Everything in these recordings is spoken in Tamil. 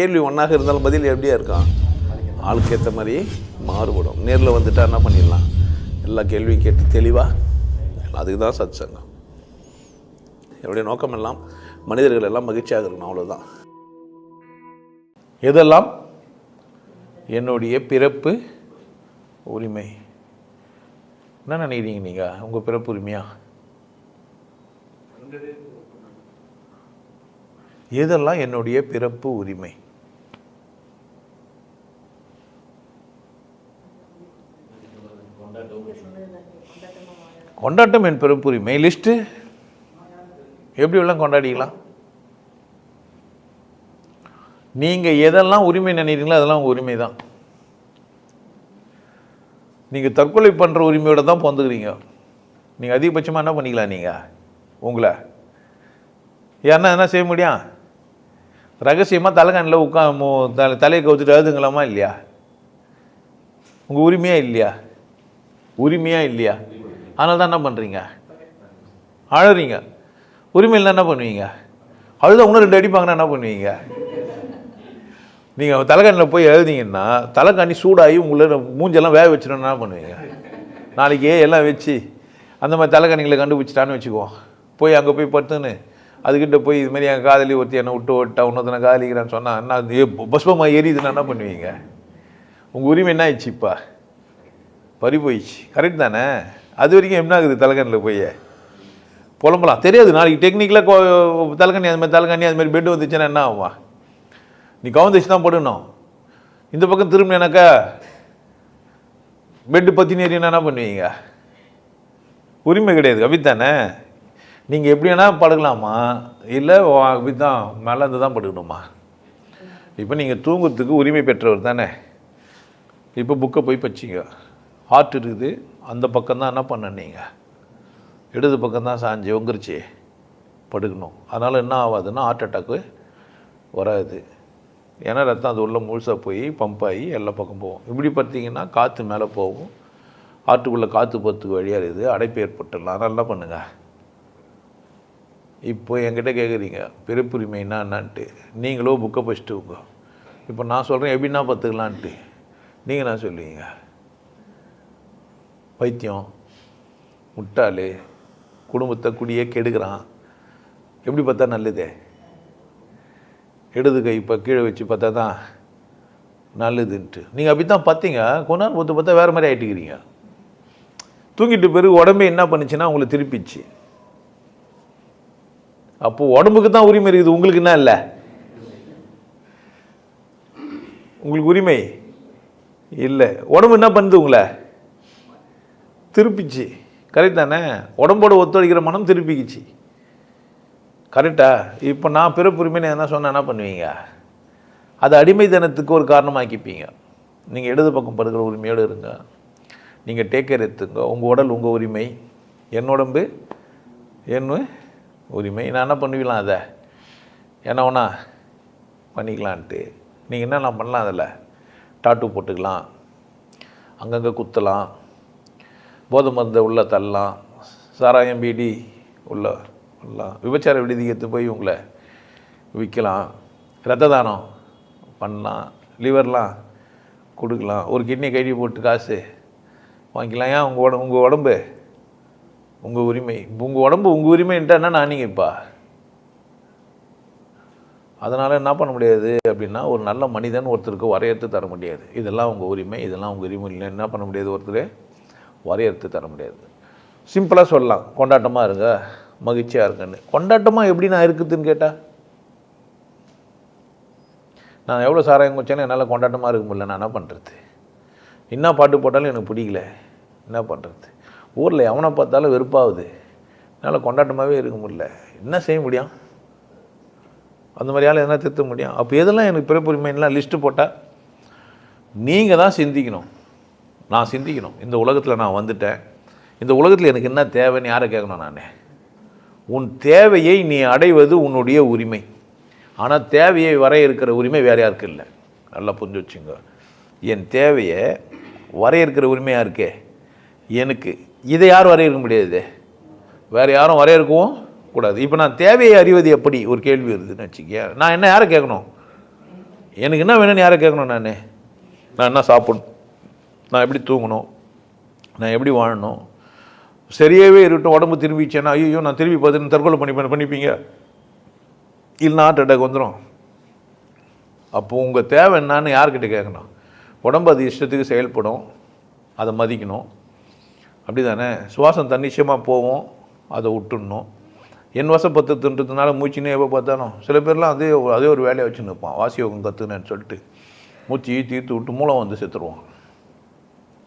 கேள்வி ஒன்றாக இருந்தாலும் பதில் எப்படியா இருக்கான் ஆளுக்கு ஏற்ற மாதிரி மாறுபடும். நேரில் வந்துட்டா என்ன பண்ணிடலாம்? எல்லா கேள்வியும் கேட்டு தெளிவாக அதுக்கு தான் சத் சங்கம் என்னுடைய நோக்கம் எல்லாம் மனிதர்கள் எல்லாம் மகிழ்ச்சியாக இருக்கணும் அவ்வளோதான் எதெல்லாம்? என்னுடைய பிறப்பு உரிமை. என்ன நினைக்கிறீங்க நீங்கள் உங்கள் பிறப்பு உரிமையா? எதெல்லாம் என்னுடைய பிறப்பு உரிமை? கொண்டாட்டம் என் பெரும் உரிமை லிஸ்ட்டு எப்படி எல்லாம் கொண்டாடிக்கலாம்? நீங்கள் எதெல்லாம் உரிமை நினைக்கிறீங்களோ அதெல்லாம் உங்கள் உரிமை தான். நீங்கள் தற்கொலை பண்ணுற உரிமையோடு தான் பிறந்துக்கிறீங்க. நீங்கள் அதிகபட்சமாக என்ன பண்ணிக்கலாம் நீங்கள் உங்களை. யாருன்னா என்ன செய்ய முடியும் ரகசியமாக தலைகாணில் உட்கா தலை தலையை கவுத்துட்டு எழுதுங்களாமா இல்லையா? உங்கள் உரிமையாக இல்லையா? உரிமையாக இல்லையா? அதனால தான் என்ன பண்ணுறீங்க அழறீங்க. உரிமையில் என்ன பண்ணுவீங்க? அழுத இன்னும் ரெண்டு அடிப்பாங்கன்னா என்ன பண்ணுவீங்க? நீங்கள் தலைக்கண்ணில் போய் எழுதிங்கன்னா தலைக்காணி சூடாகி உங்களை மூஞ்செல்லாம் வேக வச்சிடணும் என்ன பண்ணுவீங்க? நாளைக்கே எல்லாம் வச்சு அந்த மாதிரி தலைக்காணிகளை கண்டுபிடிச்சிட்டான்னு வச்சுக்குவோம் போய் அங்கே போய் படுத்துன்னு அதுக்கிட்ட போய் இது மாதிரி என் காதலி ஒருத்தி என்னை விட்டு விட்டா இன்னொருத்தனை காதலிக்கிறான்னு சொன்னால் என்ன அது பஸ்பமாக ஏறிதுன்னா என்ன பண்ணுவீங்க? உங்கள் உரிமை என்ன ஆயிடுச்சு இப்போ? பறி போயிடுச்சு. கரெக்ட் தானே? அது வரைக்கும் என்ன ஆகுது தலைக்கண்ணில் போய்? புலம்பலாம். தெரியாது. நாளைக்கு டெக்னிக்கலாக தலைக்கண்ணி அது மாதிரி தலைகண்ணி அது மாதிரி பெட்டு வந்துச்சுன்னா என்ன ஆகும்? நீ கவுந்தச்சு தான் படணும். இந்த பக்கம் திரும்பினாக்கா பெட்டு பற்றி நேரினா என்ன பண்ணுவீங்க? உரிமை கிடையாது. அப்படித்தானே நீங்கள் எப்படி வேணால் படுக்கலாமா இல்லை அப்படி தான் மேலே இருந்து தான் படுக்கணுமா? இப்போ நீங்கள் தூங்குறதுக்கு உரிமை பெற்றவர் தானே? இப்போ புக்கை போய் பச்சிங்க ஹார்ட் இருக்குது. அந்த பக்கம் தான் என்ன பண்ண நீங்கள் இடது பக்கம் தான் சாஞ்சு உங்கிருச்சு. படுக்கணும். அதனால் என்ன ஆகாதுன்னா ஹார்ட் அட்டாக்கு வராது. ஏன்னா ரத்தம் அது உள்ளே முழுசாக போய் பம்ப் ஆகி எல்லா பக்கம் போகும். இப்படி பார்த்தீங்கன்னா காற்று மேலே போகும். ஹார்ட்டுக்குள்ளே காற்று போகிறதுக்கு வழியாக இருக்குது. அடைப்பு ஏற்பட்டுடலாம். அதனால் என்ன பண்ணுங்கள் இப்போ என்கிட்ட கேட்குறீங்க பிறப்புரிமைன்னா என்னான்ட்டு. நீங்களோ புக்கை படிச்சுட்டு இப்போ நான் சொல்கிறேன் எப்படின்னா பார்த்துக்கலான்ட்டு. நீங்கள் என்ன சொல்லுவீங்க? பைத்தியம் முட்டாள் குடும்பத்தை குடியே கெடுக்கிறான். எப்படி பார்த்தா நல்லது? இடது கை இப்போ கீழே வச்சு பார்த்தா தான் நல்லதுன்ட்டு. நீங்கள் அப்படி தான் பார்த்தீங்க. கொஞ்ச நேரம் பொறுத்து பார்த்தா வேறு மாதிரி ஆகிட்டுக்கிறீங்க தூங்கிட்டு பிறகு உடம்பே என்ன பண்ணுச்சுன்னா உங்களை திருப்பிச்சு. அப்போது உடம்புக்கு தான் உரிமை இருக்குது. உங்களுக்கு என்ன இல்லை? உங்களுக்கு உரிமை இல்லை. உடம்பு என்ன பண்ணுது உங்களை? திருப்பிச்சு. கரெக்ட் தானே? உடம்போட ஒத்துழைக்கிற மனம் திருப்பிக்குச்சு. கரெக்டா இப்போ நான் பிறப்புரிமைன்னு என்ன சொன்னால் என்ன பண்ணுவீங்க? அது அடிமைத்தனத்துக்கு ஒரு காரணமாக்கிப்பீங்க. நீங்கள் இடது பக்கம் படுக்கிற உரிமையோடு இருங்க. நீங்கள் டேக் கேர் எடுத்துங்க. உங்கள் உடல் உங்கள் உரிமை. என் உடம்பு என் உரிமை. நான் என்ன பண்ணுவீங்களா அதை? என்ன வேணா பண்ணிக்கலான்ட்டு. நீங்கள் என்னென்ன பண்ணலாம் அதில்? டாட்டூ போட்டுக்கலாம். அங்கங்கே குத்தலாம். போதை மருந்தை உள்ள தள்ளலாம் சாராயம் பீடி உள்ள உள்ளலாம் விபச்சார விடுதிக்கு போய் உங்களை விற்கலாம். ரத்த தானம் பண்ணலாம். லிவர்லாம் கொடுக்கலாம். ஒரு கிட்னி கழி போட்டு காசு வாங்கிக்கலாம். ஏன் உங்கள் உடம்பு உங்கள் உடம்பு? உங்கள் உரிமை. உங்கள் உடம்பு உங்கள் உரிமைன்ட்டா என்ன நான் இப்போ? அதனால் என்ன பண்ண முடியாது அப்படின்னா ஒரு நல்ல மனிதன் ஒருத்தருக்கு வரையறுத்து தர முடியாது. இதெல்லாம் உங்கள் உரிமை இதெல்லாம் உங்கள் உரிமை இல்லை என்ன பண்ண முடியாது ஒருத்தர்? வரையறுத்து தர முடியாது. சிம்பிளாக சொல்லலாம். கொண்டாட்டமாக இருங்க. மகிழ்ச்சியாக இருக்குன்னு. கொண்டாட்டமாக எப்படி நான் இருக்குதுன்னு கேட்டால் நான் எவ்வளோ சாராயம் குடிச்சாலும் என்னால் கொண்டாட்டமாக இருக்க முடியல. நான் என்ன பண்ணுறது என்ன பாட்டு போட்டாலும் எனக்கு பிடிக்கல. என்ன பண்ணுறது ஊரில் எவனை பார்த்தாலும் வெறுப்பாகுது. என்னால் கொண்டாட்டமாகவே இருக்க முடியல. என்ன செய்ய முடியும்? அந்த மாதிரியால் எதனா திருத்த முடியும்? அப்போ எதெல்லாம் எனக்கு பிறப்புரிமைலாம் லிஸ்ட்டு போட்டால் நீங்கள் தான் சிந்திக்கணும். நான் சிந்திக்கணும். இந்த உலகத்தில் நான் வந்துட்டேன். இந்த உலகத்தில் எனக்கு என்ன தேவைன்னு யாரை கேட்கணும் நான்? உன் தேவையை நீ அடைவது உன்னுடைய உரிமை. ஆனால் தேவையை வரையறுக்கிற உரிமை வேறு யாருக்கு இல்லை. நல்லா புரிஞ்சு வச்சுங்க என் தேவையை வரையறுக்கிற உரிமையாக இருக்கே எனக்கு. இதை யாரும் வரையறுக்க முடியாது? வேறு யாரும் வரையறுக்கவும் கூடாது. இப்போ நான் தேவையை அறிவது எப்படி? ஒரு கேள்வி வருதுன்னு வச்சுக்க நான் என்ன யாரை கேட்கணும்? எனக்கு என்ன வேணும்னு யாரை கேட்கணும் நான்? நான் என்ன சாப்பிடணும்? நான் எப்படி தூங்கணும்? நான் எப்படி வாழணும்? சரியாகவே இருக்கட்டும் உடம்பு திரும்பிச்சேன்னா ஐயோ நான் திரும்பி பார்த்துன்னு தற்கொலை பண்ணி பண்ணிப்பீங்க. இல்லை ஹார்ட் அட்டாக் வந்துடும் அப்போது உங்கள் தேவை என்னான்னு யார்கிட்ட கேட்கணும்? உடம்பு அது இஷ்டத்துக்கு செயல்படும். அதை மதிக்கணும். அப்படி தானே சுவாசம் தன்னிச்சயமாக போவோம் அதை விட்டுடணும். என் வசப்பத்துன்றதுனால மூச்சுனே எப்போ பார்த்தாலும்? சில பேர்லாம் அதே அதே ஒரு வேலையை வச்சு நிற்பான் வாசியோகம் கற்றுனேன்னு சொல்லிட்டு மூச்சு தீர்த்து விட்டு மூலம் வந்து செத்துருவான்.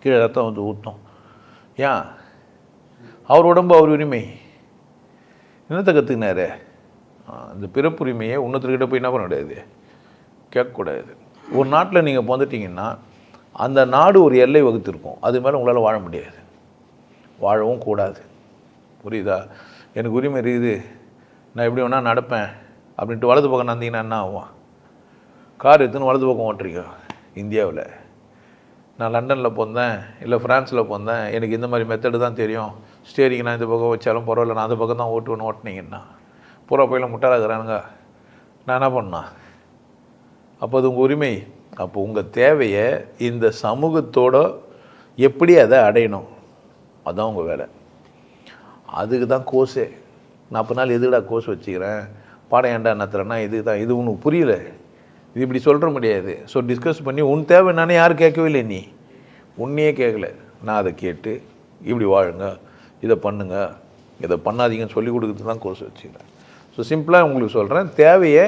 கீழே ரத்தம் வந்து ஊற்றும் ஏன்? அவர் உடம்பு அவர் உரிமை. என்னத்தை கற்றுக்கினாரு அந்த பிறப்புரிமையை இன்னொருத்தர்கிட்ட போய் என்ன பண்ண முடியாது? கேட்கக்கூடாது. ஒரு நாட்டில் நீங்கள் பிறந்துட்டீங்கன்னா அந்த நாடு ஒரு எல்லை வகுத்திருக்கும். அது மேலே உங்களால் வாழ முடியாது. வாழவும் கூடாது. புரியுதா? எனக்கு உரிமை இருக்குது. நான் எப்படி வேணால் நடப்பேன். அப்படின்ட்டு வலது பக்கம் நடந்தீங்கன்னா என்ன ஆகும்? கார் எடுத்துன்னு வலது பக்கம் ஓட்டுறீங்க இந்தியாவில். நான் லண்டனில் போந்தேன் இல்லை ஃப்ரான்ஸில் போந்தேன் எனக்கு இந்த மாதிரி மெத்தடு தான் தெரியும். ஸ்டேரிங் நான் இந்த பக்கம் வச்சாலும் பரவாயில்ல நான் அந்த பக்கம் தான் ஓட்டுவேன்னு ஓட்டினீங்கன்னா. பூரா போயில முட்டாளாகிறானுங்க நான் என்ன பண்ணேன்? அப்போ அது உங்கள் உரிமை. அப்போ உங்கள் தேவையை இந்த சமூகத்தோட எப்படி அதை அடையணும்? அதுதான் உங்கள் வேலை. அதுக்கு தான் கோர்ஸே நாற்பது நாள் எதுடா கோர்ஸ் வச்சுக்கிறேன்? பாடம் ஏன்டா நடத்துகிறேன்னா இது தான். இது உனக்கு புரியல. இது இப்படி சொல்கிற முடியாது. ஸோ டிஸ்கஸ் பண்ணி உன் தேவை என்னன்னு யாரும் கேட்கவே இல்லை நீ. உன்னையே கேட்கல. நான் அதை கேட்டு இப்படி வாழுங்க இதை பண்ணுங்க இதை பண்ணாதீங்கன்னு சொல்லி கொடுக்குறது தான் கோர்ஸ் வச்சுக்கிறேன். ஸோ சிம்பிளாக உங்களுக்கு சொல்கிறேன் தேவையை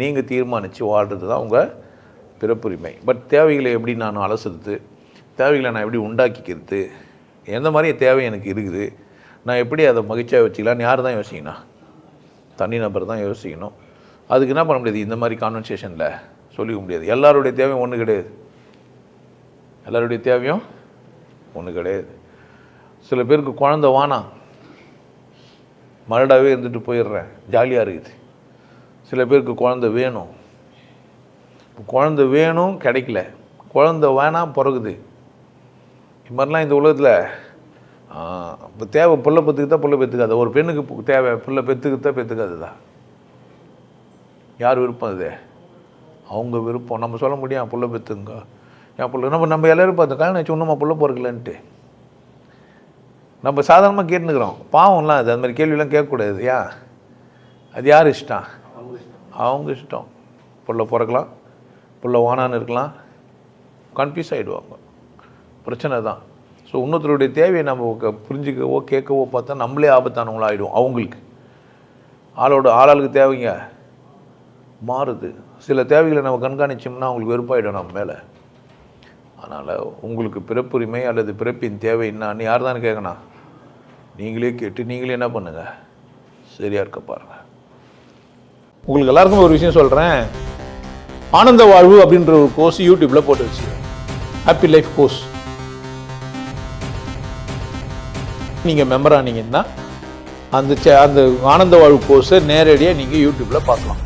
நீங்கள் தீர்மானித்து வாழ்கிறது தான் உங்கள் பிறப்புரிமை. பட் தேவைகளை எப்படி நான் அலசுறது? தேவைகளை நான் எப்படி உண்டாக்கிக்கிறது? எந்த மாதிரி தேவை எனக்கு இருக்குது? நான் எப்படி அதை மகிழ்ச்சியாக வச்சுக்கலான்னு யார் தான் யோசிக்கணும்? தனி நபர் தான் யோசிக்கணும். அதுக்கு என்ன பண்ண முடியாது? இந்த மாதிரி கான்வர்சேஷனில் சொல்லிக்க முடியாது. எல்லாருடைய தேவையும் ஒன்று கிடையாது. எல்லாருடைய தேவையும் ஒன்று கிடையாது. சில பேருக்கு குழந்த வானாம் மரடாவே இருந்துட்டு போயிடுறேன். ஜாலியாக இருக்குது. சில பேருக்கு குழந்த வேணும். குழந்த வேணும் கிடைக்கல. குழந்த வேணாம் பிறகுது. இது மாதிரிலாம் இந்த உலகத்தில் இப்போ தேவை பிள்ளை பெற்றுக்கிட்டா பிள்ளை பெற்றுக்காது ஒரு பெண்ணுக்கு தேவை பிள்ளை பெற்றுக்கிட்டா பெற்றுக்காது தான் யார் விருப்பம் அது? அவங்க விருப்பம். நம்ம சொல்ல முடியும் புள்ள பெற்றுங்க என் புள்ள நம்ம நம்ம எல்லாரும் பார்த்து கல்யாணம் வச்சு ஒன்றுமா புள்ள போகிறக்கலன்ட்டு நம்ம சாதாரணமாக கேட்டுனுக்குறோம் பாவம்லாம் அது. அந்த மாதிரி கேள்வியெலாம் கேட்கக்கூடாது. ஏன் அது யார் இஷ்டம்? அவங்க இஷ்டம். புள்ள பிறக்கலாம். புள்ள ஓனான்னு இருக்கலாம். கன்ஃபியூஸ் ஆகிடுவாங்க பிரச்சனை தான். ஸோ இன்னொருத்தருடைய தேவையை நம்ம புரிஞ்சுக்கவோ கேட்கவோ பார்த்தா நம்மளே ஆபத்தானவங்களாக ஆகிடுவோம் அவங்களுக்கு. ஆளோட ஆளாளுக்கு தேவைங்க. மாறுது. சில தேவைகளை நம்ம கண்காணிச்சோம்னா அவங்களுக்கு வெறுப்பாயிடும் நம்ம மேலே. அதனால் உங்களுக்கு பிறப்புரிமை அல்லது பிறப்பின் தேவை என்னான்னு யார் தான் கேட்கணும் நீங்களே கேட்டு நீங்களே என்ன பண்ணுங்கள் சரியாக இருக்க பாருங்க. உங்களுக்கு எல்லாருக்கும் ஒரு விஷயம் சொல்கிறேன் ஆனந்த வாழ்வு அப்படின்ற ஒரு கோர்ஸ் யூடியூப்பில் போட்டு வச்சு ஹாப்பி லைஃப் கோர்ஸ் நீங்கள் மெம்பர் ஆனீங்கன்னா அந்த சே- அந்த ஆனந்த வாழ்வு கோர்ஸை நேரடியாக நீங்கள் யூடியூப்பில் பார்க்கலாம்.